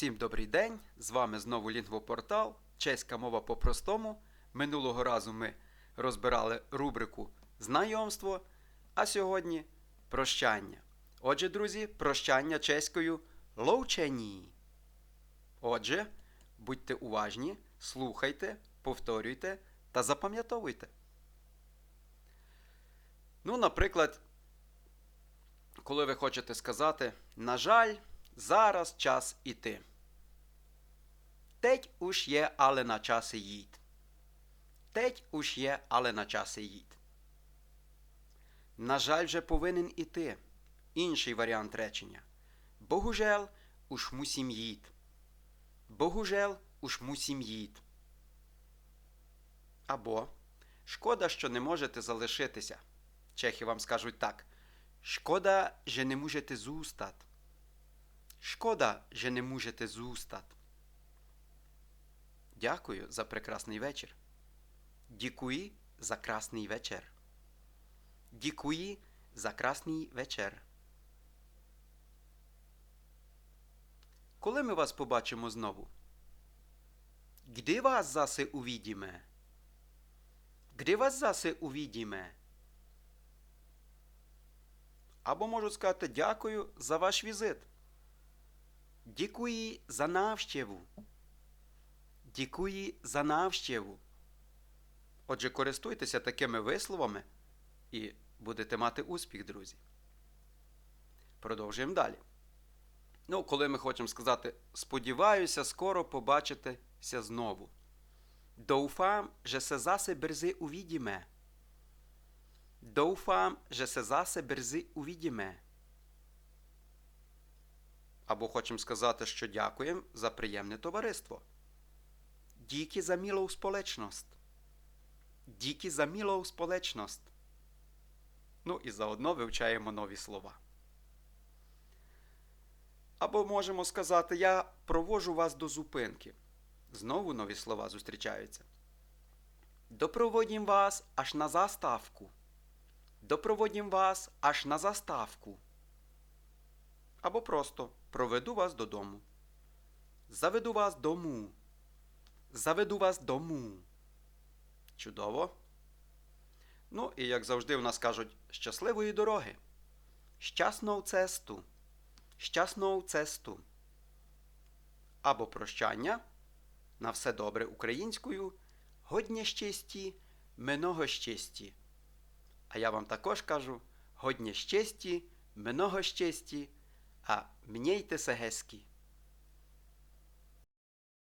Всім добрий день! З вами знову Лінгвопортал, чеська мова по-простому. Минулого разу ми розбирали рубрику Знайомство, а сьогодні прощання. Отже, друзі, прощання чеською лоучені. Отже, будьте уважні, слухайте, повторюйте та запам'ятовуйте. Ну, наприклад, коли ви хочете сказати, на жаль, зараз час іти. Теть уж є, але на часи їдь. Теть уж є, але на часи їдь. На жаль, вже повинен іти. Інший варіант речення. Богужел, уж мусім їдь. Богужел, уж мусім їдь. Або Шкода, що не можете залишитися. Чехи вам скажуть так. Шкода, že не можете зустат. Шкода, že не можете зустат. Дякую за прекрасний вечір. Дякую за красний вечір. Дякую за красний вечір. Коли ми вас побачимо знову? Где вас засе увидіме? Где вас засе увидіме? Або можу сказати дякую за ваш візит. Дякую за навщеву. Дякую за навщеву. Отже, користуйтеся такими висловами і будете мати успіх, друзі. Продовжуємо далі. Ну, коли ми хочемо сказати сподіваюся, скоро побачитися знову. Doufám, že se zase brzy uvidíme. Doufám, že se zase brzy uvidíme. Або хочемо сказати, що дякуємо за приємне товариство. Díky за милou společnost. Díky за милou společnost. Ну і заодно вивчаємо нові слова. Або можемо сказати, я провожу вас до зупинки. Знову нові слова зустрічаються. Допроводім вас аж на заставку. Допроводім вас аж на заставку. Або просто проведу вас додому. Заведу вас дому. Заведу вас дому. Чудово. Ну, і як завжди, у нас кажуть щасливої дороги. Щасного цесту. Щасного цесту. Або прощання. На все добре українською. Годня щасті, много щасті. А я вам також кажу годня щасті, много щасті, а мнійтеся гескі.